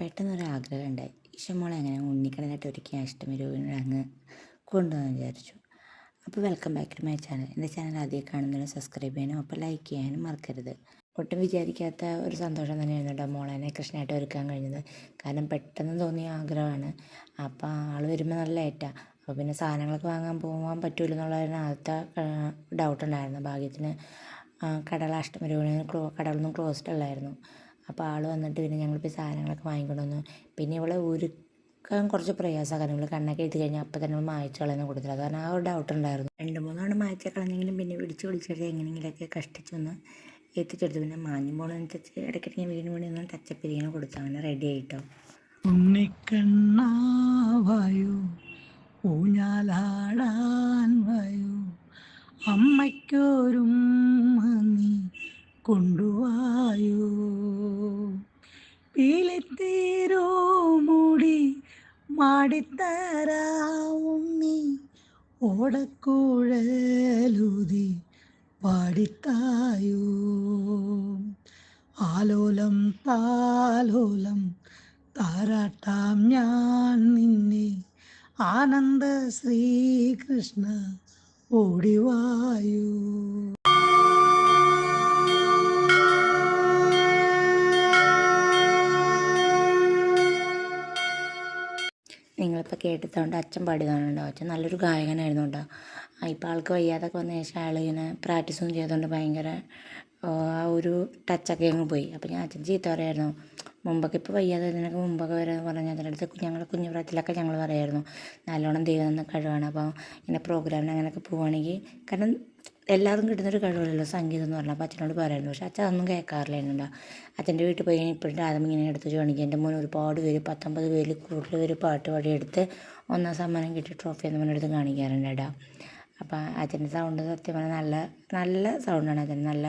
പെട്ടെന്നൊരു ആഗ്രഹം ഉണ്ടായി ഇഷമോളെ അങ്ങനെ ഉണ്ണിക്കണ്ണനായിട്ട് ഒരുക്കി അഷ്ടമി അഷ്ടമിരൂപിനോട് അങ്ങ് കൊണ്ടുപോകാൻ വിചാരിച്ചു. അപ്പോൾ welcome back to my channel. എന്റെ ചാനൽ ആദ്യം കാണുന്നതിന് സബ്സ്ക്രൈബ് ചെയ്യാനും അപ്പോൾ ലൈക്ക് ചെയ്യാനും മറക്കരുത്. ഒട്ടും വിചാരിക്കാത്ത ഒരു സന്തോഷം തന്നെയായിരുന്നു കേട്ടോ മോളേനെ കൃഷ്ണനായിട്ട് ഒരുക്കാൻ കഴിഞ്ഞത്. കാരണം പെട്ടെന്ന് തോന്നിയ ആഗ്രഹമാണ്. അപ്പോൾ ആൾ വരുമ്പോൾ നല്ല ഏറ്റാണ് അപ്പോൾ പിന്നെ സാധനങ്ങളൊക്കെ വാങ്ങാൻ പോകാൻ പറ്റൂല എന്നുള്ളതിന് ആദ്യത്തെ ഡൗട്ട് ഉണ്ടായിരുന്നു. ഭാഗ്യത്തിന് ക്ലോ കടകളൊന്നും ക്ലോസ്ഡ് അല്ലായിരുന്നു. അപ്പോൾ ആൾ വന്നിട്ട് പിന്നെ ഞങ്ങളിപ്പോൾ സാധനങ്ങളൊക്കെ വാങ്ങിക്കൊണ്ട് വന്നു പിന്നെ ഇവളെ ഒരുക്കാൻ കുറച്ച് പ്രയാസമാണ് കാരണം ഇവൾ കണ്ണൊക്കെ എഴുതി കഴിഞ്ഞാൽ അപ്പം തന്നെ മായച്ചു കളയുന്ന കൊടുത്തില്ല അത് കാരണം ആ ഒരു ഡൗട്ട് ഉണ്ടായിരുന്നു. രണ്ട് മൂന്നാണ് മായച്ച കളഞ്ഞെങ്കിലും പിന്നെ പിടിച്ച് വിളിച്ചിട്ട് എങ്ങനെയെങ്കിലുമൊക്കെ കഷ്ടിച്ചൊന്ന് എത്തിച്ചെടുത്തു. പിന്നെ മാഞ്ഞു പോകണമെന്നുവെച്ച് ഇടയ്ക്കിടയ്ക്ക് ഞാൻ വീണ്ടും വീണ്ടും ഒന്ന് ടച്ചപ്പ് ഇരിക്കണം കൊടുത്തു. അങ്ങനെ റെഡി ആയിട്ടോ. ഉണ്ണിക്കണ്ണാവായോ ഊഞ്ഞാലാടാൻ വായോ അമ്മയ്ക്കൊരും നീ കൊണ്ടുവായോ. പീലിത്തീരോ മൂടി മാടിത്തരാ ഉണ്ണി ഓടക്കുഴലൂതി പാടിത്തായോ. ആലോലം താലോലം താരാട്ടാം ഞാൻ നിന്നെ. ആനന്ദ ശ്രീകൃഷ്ണ ഓടിവായു. നിങ്ങളിപ്പോൾ കേട്ടിട്ടുണ്ട് അച്ഛൻ പാടിയതാണുണ്ടോ അച്ഛൻ നല്ലൊരു ഗായകനായിരുന്നു കേട്ടോ. ഇപ്പോൾ ആൾക്ക് വയ്യാതൊക്കെ വന്ന ശേഷം അയാൾ ഇങ്ങനെ പ്രാക്ടീസൊന്നും ചെയ്തുകൊണ്ട് ഭയങ്കര ആ ഒരു ടച്ചൊക്കെ അങ്ങ് പോയി. അപ്പോൾ ഞാൻ അച്ഛൻ ചീത്ത പറയായിരുന്നു. മുമ്പൊക്കെ ഇപ്പോൾ വയ്യാതെ ഇതിനൊക്കെ മുമ്പൊക്കെ വരെ പറഞ്ഞാൽ അതിന്റെ അടുത്ത് ഞങ്ങളുടെ കുഞ്ഞു പ്രായത്തിലൊക്കെ ഞങ്ങൾ പറയായിരുന്നു. നല്ലോണം ദൈവം തന്ന കഴിവാണ്. അപ്പോൾ ഇങ്ങനെ പ്രോഗ്രാമിന് അങ്ങനെയൊക്കെ പോവുകയാണെങ്കിൽ കാരണം എല്ലാവർക്കും കിട്ടുന്നൊരു കഴിവല്ലല്ലോ സംഗീതം എന്ന് പറഞ്ഞാൽ. അപ്പോൾ അച്ഛനോട് പറയായിരുന്നു. പക്ഷേ അച്ഛൻ അതൊന്നും കേൾക്കാറില്ലായിരുന്നുണ്ടോ അച്ഛന്റെ വീട്ടിൽ പോയി ഇപ്പോഴും ആദ്യം ഇങ്ങനെ എടുത്ത് ചോദിക്കുക എന്റെ മോൻ ഒരുപാട് പേര് പത്തൊമ്പത് പേര് കൂടുതൽ പേര് പാട്ട് പാടി പാടിയെടുത്ത് ഒന്നാം സമ്മാനം കിട്ടി ട്രോഫി എന്ന് പറഞ്ഞെടുത്ത് കാണിക്കാറുണ്ട് കേട്ടോ. അപ്പോൾ അച്ഛന്റെ സൗണ്ട് സത്യം പറഞ്ഞാൽ നല്ല നല്ല സൗണ്ടാണ് അച്ഛൻ. നല്ല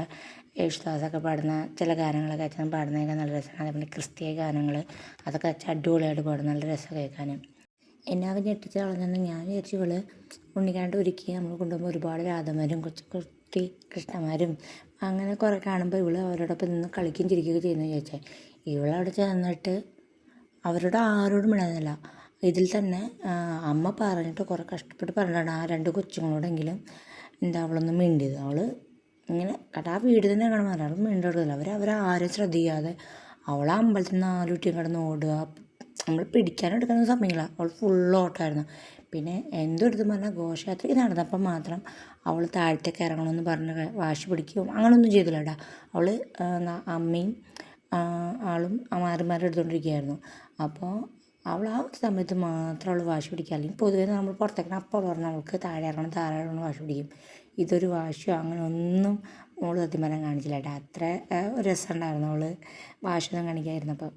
യേശുദാസൊക്കെ പാടുന്ന ചില ഗാനങ്ങളൊക്കെ അച്ഛൻ പാടുന്നതൊക്കെ നല്ല രസമാണ്. അതേപോലെ ക്രിസ്തീയ ഗാനങ്ങൾ അതൊക്കെ അച്ഛൻ അടിപൊളിയായിട്ട് പാടും. നല്ല രസം കേൾക്കാൻ എന്നെ പിന്നെ കളഞ്ഞെന്ന് ഞാൻ വിചാരിച്ചു ഇവൾ ഉണ്ണിക്കാണ്ട് ഒരുക്കി നമ്മൾ കൊണ്ടുപോകുമ്പോൾ ഒരുപാട് രാധമാരും കൊച്ചു കുട്ടി കൃഷ്ണമാരും അങ്ങനെ കുറേ കാണുമ്പോൾ ഇവൾ അവരോടൊപ്പം നിന്ന് കളിക്കുകയും ചിരിക്കുകയും ചെയ്യുന്നു ചോദിച്ചാൽ ഇവളവിടെ ചെന്നിട്ട് അവരോട് ആരോടും ഇടാന്നില്ല ഇതിൽ തന്നെ അമ്മ പറഞ്ഞിട്ട് കുറേ കഷ്ടപ്പെട്ട് പറഞ്ഞിട്ടാണ് ആ രണ്ട് കൊച്ചുങ്ങളോടെങ്കിലും എന്താ അവളൊന്നും മിണ്ടിയത്. അവൾ ഇങ്ങനെ കട്ടാ വീട് തന്നെ കാണുമ്പോൾ ഒരാൾ മിണ്ടോടുന്നില്ല അവർ അവരാരും ശ്രദ്ധിക്കാതെ അവളെ അമ്പലത്തിൽ നിന്ന് നാലുകുട്ടിയും കിടന്ന് ഓടുക നമ്മൾ പിടിക്കാൻ എടുക്കുന്ന സമയമില്ല അവൾ ഫുൾ ഓട്ടമായിരുന്നു പിന്നെ എന്തെടുത്തും പറഞ്ഞാൽ ഘോഷയാത്രയ്ക്ക് നടന്നപ്പം മാത്രം അവൾ താഴത്തേക്ക് ഇറങ്ങണമെന്ന് പറഞ്ഞ് വാശി പിടിക്കുകയും അങ്ങനെയൊന്നും ചെയ്തില്ല കേട്ടോ അവൾ അമ്മയും ആളും മാറി മാറി എടുത്തുകൊണ്ടിരിക്കുകയായിരുന്നു അപ്പോൾ അവൾ ആ ഒരു സമയത്ത് മാത്രം അവൾ വാശി പിടിക്കുക. അല്ലെങ്കിൽ പൊതുവേ നമ്മൾ പുറത്തേക്കണം അപ്പോൾ പറഞ്ഞാൽ അവൾക്ക് താഴെ ഇറങ്ങണം താഴെ ഇറങ്ങണം വാശി പിടിക്കും. ഇതൊരു വാശിയോ അങ്ങനെ ഒന്നും മോൾ സത്യം കാണിച്ചില്ല കേട്ടോ അത്ര രസമുണ്ടായിരുന്നു അവൾ വാശിയൊന്നും കാണിക്കാതിരുന്നപ്പോൾ